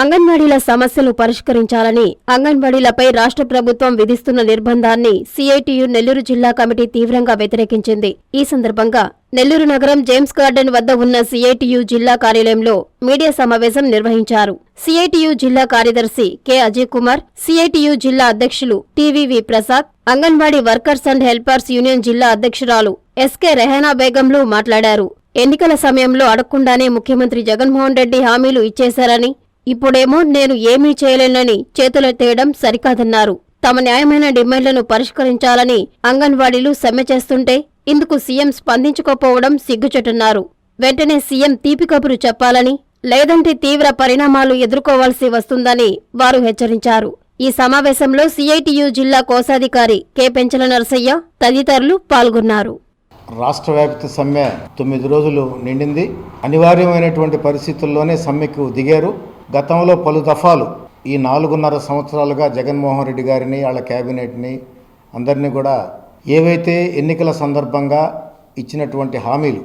అంగన్వాడీల సమస్యలు పరిష్కరించాలని అంగన్వాడీలపై రాష్ట్ర ప్రభుత్వం విధిస్తున్న నిర్బంధాన్ని సిఐటియు నెల్లూరు జిల్లా కమిటీ తీవ్రంగా వ్యతిరేకించింది. ఈ సందర్భంగా నెల్లూరు నగరం జేమ్స్ గార్డెన్ వద్ద ఉన్న సిఐటియు జిల్లా కార్యాలయంలో మీడియా సమావేశం నిర్వహించారు. సిఐటియు జిల్లా కార్యదర్శి కె. అజయ్ కుమార్ సిఐటియు జిల్లా అధ్యక్షులు TVV Prasad anganwadi workers and helpers union జిల్లా అధ్యక్షురాలు ఎస్కే రెహనా బేగంలు మాట్లాడారు. ఎన్నికల సమయంలో అడగకుండానే ముఖ్యమంత్రి జగన్మోహన్ రెడ్డి హామీలు ఇచ్చేశారని ఇప్పుడేమో నేను ఏమీ చేయలేనని చేతులెత్తేయడం సరికాదన్నారు. తమ న్యాయమైన డిమాండ్లను పరిష్కరించాలని అంగన్వాడీలు సమ్మె చేస్తుంటే ఇందుకు సీఎం స్పందించుకోపోవడం సిగ్గుచెటున్నారు వెంటనే సీఎం తీపి కబురు చెప్పాలని లేదంటే తీవ్ర పరిణామాలు ఎదుర్కోవాల్సి వస్తుందని వారు హెచ్చరించారు. ఈ సమావేశంలో సిఐటియు జిల్లా కోశాధికారి కె. పెంచల నరసయ్య తదితరులు పాల్గొన్నారు. రాష్ట్ర వ్యాప్త సమ్మె తొమ్మిది రోజులు నిండింది. అనివార్యమైనటువంటి పరిస్థితుల్లోనే సమ్మెకు దిగారు. గతంలో పలు దఫాలు ఈ నాలుగున్నర సంవత్సరాలుగా జగన్మోహన్ రెడ్డి గారిని వాళ్ళ క్యాబినెట్ని అందరినీ కూడా ఏవైతే ఎన్నికల సందర్భంగా ఇచ్చినటువంటి హామీలు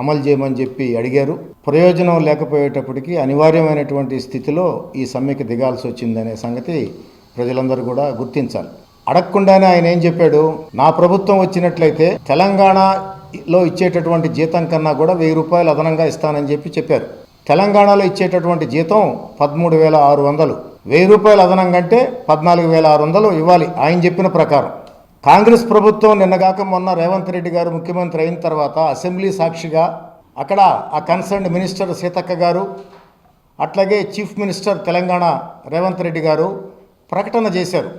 అమలు చేయమని చెప్పి అడిగారు ప్రయోజనం లేకపోయేటప్పటికీ అనివార్యమైనటువంటి స్థితిలో ఈ సమ్మెకి దిగాల్సి వచ్చిందనే సంగతి ప్రజలందరూ కూడా గుర్తించాలి. అడగకుండానే ఆయన ఏం చెప్పాడు నా ప్రభుత్వం వచ్చినట్లయితే తెలంగాణలో ఇచ్చేటటువంటి జీతం కన్నా కూడా వెయ్యి రూపాయలు అదనంగా ఇస్తానని చెప్పి చెప్పారు. తెలంగాణలో ఇచ్చేటటువంటి జీతం పదమూడు వేల ఆరు వందలు. వెయ్యి రూపాయలు అదనంగా అంటే పద్నాలుగు వేల ఆరు వందలు ఇవ్వాలి ఆయన చెప్పిన ప్రకారం. కాంగ్రెస్ ప్రభుత్వం నిన్నగాక మొన్న రేవంత్ రెడ్డి గారు ముఖ్యమంత్రి అయిన తర్వాత అసెంబ్లీ సాక్షిగా అక్కడ ఆ కన్సర్న్ మినిస్టర్ సీతక్క గారు అట్లాగే చీఫ్ మినిస్టర్ తెలంగాణ రేవంత్ రెడ్డి గారు ప్రకటన చేశారు.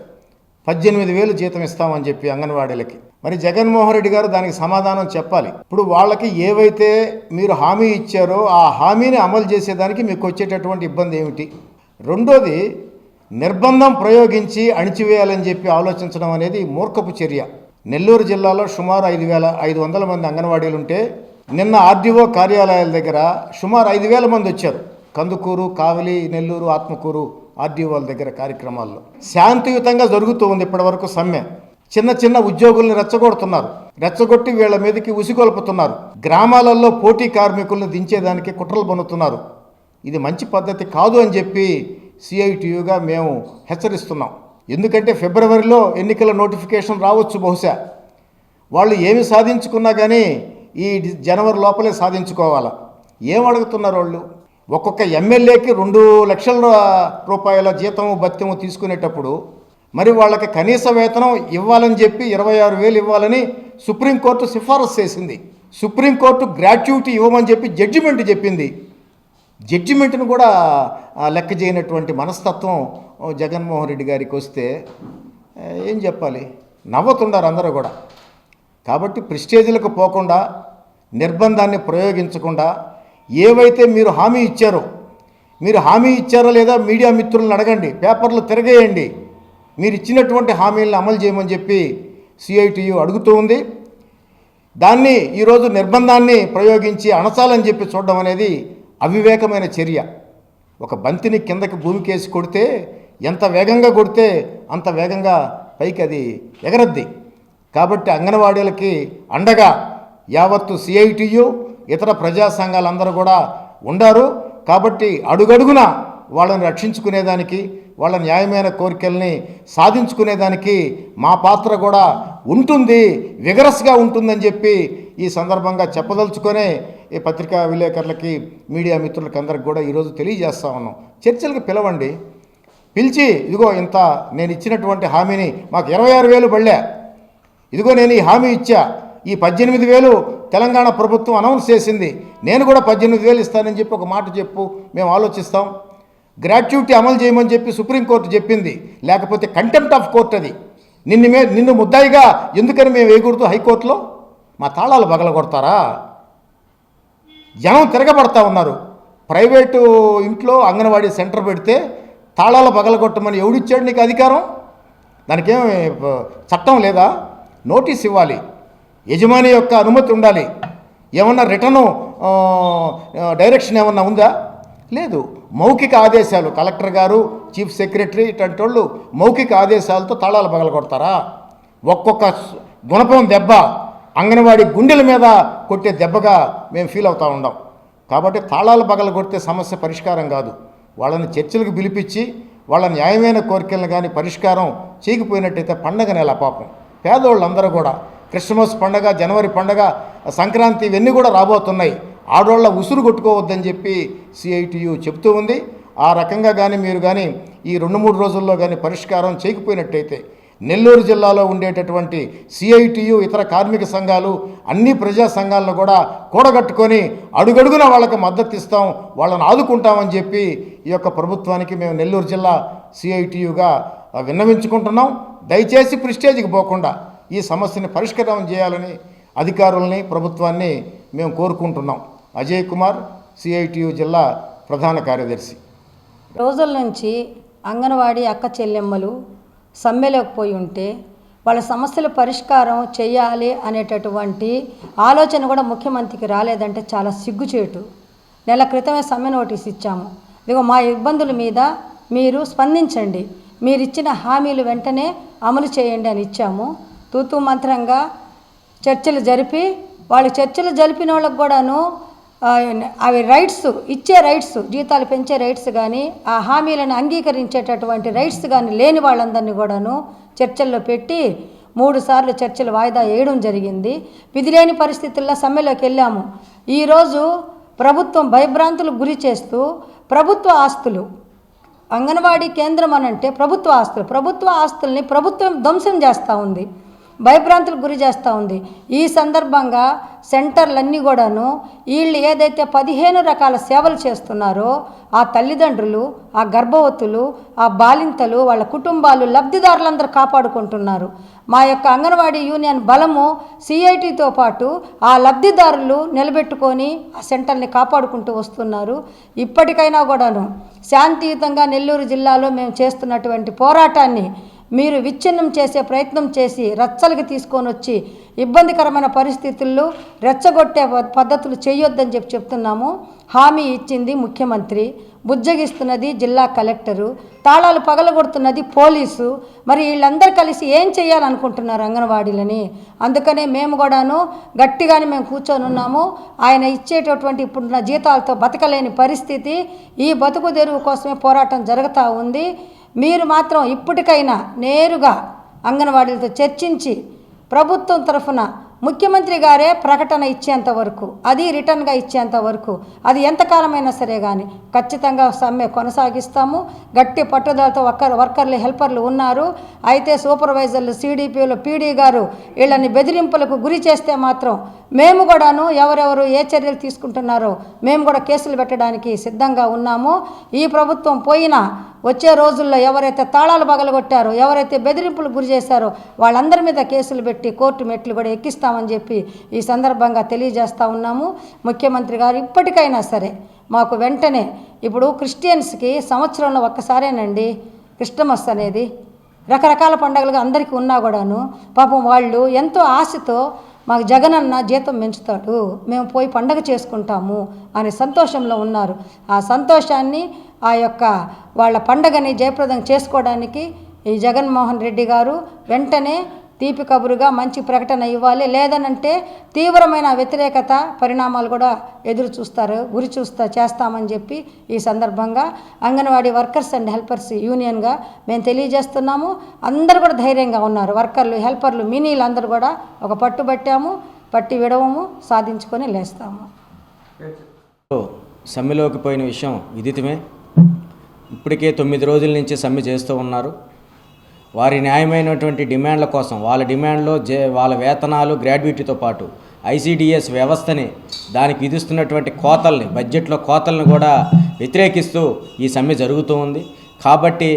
పద్దెనిమిది వేలు జీతం ఇస్తామని చెప్పి అంగన్వాడీలకి. మరి జగన్మోహన్ రెడ్డి గారు దానికి సమాధానం చెప్పాలి. ఇప్పుడు వాళ్ళకి ఏవైతే మీరు హామీ ఇచ్చారో ఆ హామీని అమలు చేసేదానికి మీకు వచ్చేటటువంటి ఇబ్బంది ఏమిటి? రెండోది నిర్బంధం ప్రయోగించి అణిచివేయాలని చెప్పి ఆలోచించడం అనేది మూర్ఖపు చర్య. నెల్లూరు జిల్లాలో సుమారు ఐదు వేల ఐదు వందల మంది అంగన్వాడీలు ఉంటే నిన్న ఆర్డీఓ కార్యాలయాల దగ్గర సుమారు ఐదు వేల మంది వచ్చారు. కందుకూరు కావలి నెల్లూరు ఆత్మకూరు ఆర్డీఓల దగ్గర కార్యక్రమాల్లో. శాంతియుతంగా జరుగుతూ ఉంది ఇప్పటివరకు సమ్మె. చిన్న చిన్న ఉద్యోగుల్ని రెచ్చగొడుతున్నారు. రెచ్చగొట్టి వీళ్ళ మీదకి ఉసిగొల్పుతున్నారు. గ్రామాలలో పోటీ కార్మికులను దించేదానికి కుట్రలు పన్నుతున్నారు. ఇది మంచి పద్ధతి కాదు అని చెప్పి సిఐటియుగా మేము హెచ్చరిస్తున్నాం. ఎందుకంటే ఫిబ్రవరిలో ఎన్నికల నోటిఫికేషన్ రావచ్చు బహుశా. వాళ్ళు ఏమి సాధించుకున్నా కానీ ఈ జనవరి లోపలే సాధించుకోవాలా. ఏం అడుగుతున్నారు వాళ్ళు? ఒక్కొక్క ఎమ్మెల్యేకి రెండు లక్షల రూపాయల జీతము భత్యము తీసుకునేటప్పుడు మరి వాళ్ళకి కనీస వేతనం ఇవ్వాలని చెప్పి ఇరవై ఆరు వేలు ఇవ్వాలని సుప్రీంకోర్టు సిఫారసు చేసింది. సుప్రీంకోర్టు గ్రాట్యుటీ ఇవ్వమని చెప్పి జడ్జిమెంట్ చెప్పింది. జడ్జిమెంట్ను కూడా లెక్క చేయనటువంటి మనస్తత్వం జగన్మోహన్ రెడ్డి గారికి వస్తే ఏం చెప్పాలి? నవ్వుతున్నారు అందరూ కూడా. కాబట్టి ప్రిస్టేజీలకు పోకుండా నిర్బంధాన్ని ప్రయోగించకుండా ఏవైతే మీరు హామీ ఇచ్చారో మీరు హామీ ఇచ్చారో లేదా మీడియా మిత్రులను అడగండి పేపర్లు తిరగేయండి. మీరు ఇచ్చినటువంటి హామీలను అమలు చేయమని చెప్పి సిఐటియు అడుగుతూ ఉంది. దాన్ని ఈరోజు నిర్బంధాన్ని ప్రయోగించి అణచాలని చెప్పి చూడడం అనేది అవివేకమైన చర్య. ఒక బంతిని కిందకి భూమికేసి కొడితే ఎంత వేగంగా కొడితే అంత వేగంగా పైకి అది ఎగరద్ది. కాబట్టి అంగన్వాడీలకి అండగా యావత్తు సిఐటియు ఇతర ప్రజా సంఘాలందరూ కూడా ఉండారు. కాబట్టి అడుగడుగున వాళ్ళని రక్షించుకునేదానికి వాళ్ళ న్యాయమైన కోరికల్ని సాధించుకునేదానికి మా పాత్ర కూడా ఉంటుంది విగరస్గా ఉంటుందని చెప్పి ఈ సందర్భంగా చెప్పదలుచుకొని ఈ పత్రికా విలేకరులకి మీడియా మిత్రులకి అందరికి కూడా ఈరోజు తెలియజేస్తా ఉన్నాం. చర్చలకు పిలవండి. పిలిచి ఇదిగో ఇంత నేను ఇచ్చినటువంటి హామీని మాకు ఇరవై ఆరు వేలు బళ్ళే ఇదిగో నేను ఈ హామీ ఇచ్చా. ఈ పద్దెనిమిది వేలు తెలంగాణ ప్రభుత్వం అనౌన్స్ చేసింది. నేను కూడా పద్దెనిమిది వేలు ఇస్తానని చెప్పి ఒక మాట చెప్పు మేము ఆలోచిస్తాం. గ్రాట్యుటీ అమలు చేయమని చెప్పి సుప్రీంకోర్టు చెప్పింది. లేకపోతే కంటెంప్ట్ ఆఫ్ కోర్ట్ అది. నిన్ను మే నిన్ను ముద్దాయిగా ఎందుకని మేము వేయకూడదు హైకోర్టులో? మా తాళాలు పగలగొడతారా? జనం తిరగబడతా ఉన్నారు. ప్రైవేటు ఇంట్లో అంగన్వాడీ సెంటర్ పెడితే తాళాలు పగలగొట్టమని ఎవడిచ్చాడు నీకు అధికారం? దానికేం చట్టం లేదా? నోటీస్ ఇవ్వాలి. యజమాని యొక్క అనుమతి ఉండాలి. ఏమన్నా రిటర్ను డైరెక్షన్ ఏమన్నా ఉందా? లేదు. మౌఖిక ఆదేశాలు. కలెక్టర్ గారు చీఫ్ సెక్రటరీ ఇటువంటి వాళ్ళు మౌఖిక ఆదేశాలతో తాళాలు పగలగొడతారా? ఒక్కొక్క గుణపం దెబ్బ అంగన్వాడీ గుండెల మీద కొట్టే దెబ్బగా మేము ఫీల్ అవుతూ ఉండాం. కాబట్టి తాళాలు పగల కొడితే సమస్య పరిష్కారం కాదు. వాళ్ళని చర్చలకు పిలిపించి వాళ్ళ న్యాయమైన కోరికలను కానీ పరిష్కారం చేయకపోయినట్టయితే పండగ నెల పాపం. పేదోళ్ళందరూ కూడా క్రిస్మస్ పండగ జనవరి పండగ సంక్రాంతి ఇవన్నీ కూడా రాబోతున్నాయి. ఆడోళ్ళ ఉసురు కొట్టుకోవద్దని చెప్పి సిఐటియు చెప్తూ ఉంది. ఆ రకంగా కానీ మీరు కానీ ఈ రెండు మూడు రోజుల్లో కానీ పరిష్కారం చేయకపోయినట్టయితే నెల్లూరు జిల్లాలో ఉండేటటువంటి సిఐటియు ఇతర కార్మిక సంఘాలు అన్ని ప్రజా సంఘాలను కూడా కూడగట్టుకొని అడుగడుగున వాళ్ళకి మద్దతు ఇస్తాం వాళ్ళని ఆదుకుంటామని చెప్పి ఈ యొక్క ప్రభుత్వానికి మేము నెల్లూరు జిల్లా సిఐటియుగా విన్నవించుకుంటున్నాం. దయచేసి ప్రిస్టేజ్కి పోకుండా ఈ సమస్యని పరిష్కారం చేయాలని అధికారుల్ని ప్రభుత్వాన్ని మేము కోరుకుంటున్నాం. అజయ్ కుమార్ సిఐటియు జిల్లా ప్రధాన కార్యదర్శి. రోజుల నుంచి అంగన్వాడీ అక్క చెల్లెమ్మలు సమ్మెలోకి ఉంటే వాళ్ళ సమస్యల పరిష్కారం చేయాలి అనేటటువంటి ఆలోచన కూడా ముఖ్యమంత్రికి రాలేదంటే చాలా సిగ్గుచేటు. నెల క్రితమే సమ్మె నోటీస్ ఇచ్చాము. ఇదిగో మా ఇబ్బందుల మీద మీరు స్పందించండి. మీరిచ్చిన హామీలు వెంటనే అమలు చేయండి అని ఇచ్చాము. తూతూ మంత్రంగా చర్చలు జరిపి వాళ్ళు చర్చలు జరిపిన వాళ్ళకు కూడాను అవి రైట్స్ ఇచ్చే రైట్స్ జీతాలు పెంచే రైట్స్ కానీ ఆ హామీలను అంగీకరించేటటువంటి రైట్స్ కానీ లేని వాళ్ళందరినీ కూడాను చర్చల్లో పెట్టి మూడు సార్లు చర్చలు వాయిదా వేయడం జరిగింది. విధిలేని పరిస్థితుల్లో సమ్మెలోకి వెళ్ళాము. ఈరోజు ప్రభుత్వం భయభ్రాంతులకు గురి చేస్తూ ప్రభుత్వ ఆస్తులు అంగన్వాడీ కేంద్రం అని అంటే ప్రభుత్వ ఆస్తులు ప్రభుత్వ ఆస్తుల్ని ప్రభుత్వం ధ్వంసం చేస్తూ ఉంది. భయభ్రాంతులకు గురి చేస్తూ ఉంది. ఈ సందర్భంగా సెంటర్లన్నీ కూడాను వీళ్ళు ఏదైతే పదిహేను రకాల సేవలు చేస్తున్నారో ఆ తల్లిదండ్రులు ఆ గర్భవతులు ఆ బాలింతలు వాళ్ళ కుటుంబాలు లబ్ధిదారులందరూ కాపాడుకుంటున్నారు. మా యొక్క అంగన్వాడీ యూనియన్ బలము సిఐటితో పాటు ఆ లబ్ధిదారులు నిలబెట్టుకొని ఆ సెంటర్ని కాపాడుకుంటూ వస్తున్నారు. ఇప్పటికైనా కూడాను శాంతియుతంగా నెల్లూరు జిల్లాలో మేము చేస్తున్నటువంటి పోరాటాన్ని మీరు విచ్ఛిన్నం చేసే ప్రయత్నం చేసి రచ్చలకి తీసుకొని వచ్చి ఇబ్బందికరమైన పరిస్థితుల్లో రెచ్చగొట్టే పద్ధతులు చేయొద్దని చెప్పి చెప్తున్నాము. హామీ ఇచ్చింది ముఖ్యమంత్రి. బుజ్జగిస్తున్నది జిల్లా కలెక్టరు. తాళాలు పగలగొడుతున్నది పోలీసు. మరి వీళ్ళందరూ కలిసి ఏం చేయాలనుకుంటున్నారు అంగన్వాడీలని? అందుకనే మేము కూడాను గట్టిగానే మేము కూర్చొని ఉన్నాము. ఆయన ఇచ్చేటటువంటి ఇప్పుడున్న జీతాలతో బతకలేని పరిస్థితి. ఈ బతుకు తెరువు కోసమే పోరాటం జరుగుతూ ఉంది. మీరు మాత్రం ఇప్పటికైనా నేరుగా అంగన్వాడీలతో చర్చించి ప్రభుత్వం తరఫున ముఖ్యమంత్రి గారే ప్రకటన ఇచ్చేంత వరకు అది రిటర్న్గా ఇచ్చేంత వరకు అది ఎంతకాలమైనా సరే కానీ ఖచ్చితంగా సమ్మె కొనసాగిస్తాము. గట్టి పట్టుదలతో వర్కర్ వర్కర్లు హెల్పర్లు ఉన్నారు. అయితే సూపర్వైజర్లు సీడీపీలు పీడీ గారు వీళ్ళని బెదిరింపులకు గురి చేస్తే మాత్రం మేము కూడాను ఎవరెవరు ఏ చర్యలు తీసుకుంటున్నారో మేము కూడా కేసులు పెట్టడానికి సిద్ధంగా ఉన్నాము. ఈ ప్రభుత్వం పోయినా వచ్చే రోజుల్లో ఎవరైతే తాళాలు పగలగొట్టారో ఎవరైతే బెదిరింపులు గురి చేశారో వాళ్ళందరి మీద కేసులు పెట్టి కోర్టు మెట్లు కూడా ఎక్కిస్తామని చెప్పి ఈ సందర్భంగా తెలియజేస్తా ఉన్నాము. ముఖ్యమంత్రి గారు ఇప్పటికైనా సరే మాకు వెంటనే ఇప్పుడు క్రిస్టియన్స్కి సంవత్సరంలో ఒక్కసారేనండి క్రిస్టమస్ అనేది రకరకాల పండుగలుగా అందరికీ ఉన్నా కూడాను పాపం వాళ్ళు ఎంతో ఆశతో మాకు జగన్ అన్న జీతం పెంచుతాడు మేము పోయి పండగ చేసుకుంటాము అనే సంతోషంలో ఉన్నారు. ఆ సంతోషాన్ని ఆ యొక్క వాళ్ళ పండగని జయప్రదం చేసుకోవడానికి ఈ జగన్మోహన్ రెడ్డి గారు వెంటనే తీపి కబురుగా మంచి ప్రకటన ఇవ్వాలి. లేదనంటే తీవ్రమైన వ్యతిరేకత పరిణామాలు కూడా ఎదురు చూస్తారు గురి చూస్తా చేస్తామని చెప్పి ఈ సందర్భంగా అంగన్వాడీ వర్కర్స్ అండ్ హెల్పర్స్ యూనియన్గా మేము తెలియజేస్తున్నాము. అందరూ కూడా ధైర్యంగా ఉన్నారు. వర్కర్లు హెల్పర్లు మినీలు అందరూ కూడా ఒక పట్టు పట్టాము పట్టి విడవము సాధించుకొని లేస్తాము. సమ్మెలోకి పోయిన విషయం విదితమే. ఇప్పటికే తొమ్మిది రోజుల నుంచి సమ్మె చేస్తూ ఉన్నారు. వారి న్యాయమైనటువంటి డిమాండ్ల కోసం వాళ్ళ డిమాండ్లో జే వాళ్ళ వేతనాలు గ్రాడ్యుయేటీతో పాటు ఐసీడిఎస్ వ్యవస్థని దానికి విధిస్తున్నటువంటి కోతల్ని బడ్జెట్లో కోతల్ని కూడా వ్యతిరేకిస్తూ ఈ సమ్మె జరుగుతూ ఉంది. కాబట్టి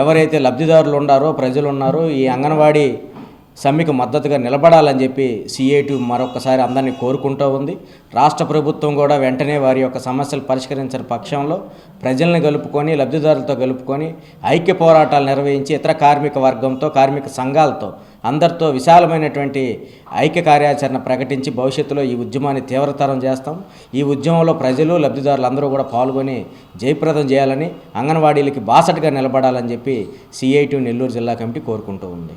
ఎవరైతే లబ్ధిదారులు ఉన్నారో ప్రజలు ఉన్నారో ఈ అంగన్వాడీ సమ్మెకు మద్దతుగా నిలబడాలని చెప్పి సిఐటి మరొకసారి అందరినీ కోరుకుంటూ ఉంది. రాష్ట్ర ప్రభుత్వం కూడా వెంటనే వారి యొక్క సమస్యలు పరిష్కరించిన పక్షంలో ప్రజల్ని కలుపుకొని లబ్ధిదారులతో కలుపుకొని ఐక్య పోరాటాలు నిర్వహించి ఇతర కార్మిక వర్గంతో కార్మిక సంఘాలతో అందరితో విశాలమైనటువంటి ఐక్య కార్యాచరణ ప్రకటించి భవిష్యత్తులో ఈ ఉద్యమాన్ని తీవ్రతరం చేస్తాం. ఈ ఉద్యమంలో ప్రజలు లబ్ధిదారులు అందరూ కూడా పాల్గొని జయప్రదం చేయాలని అంగన్వాడీలకి బాసటగా నిలబడాలని చెప్పి సిఐటి నెల్లూరు జిల్లా కమిటీ కోరుకుంటూ ఉంది.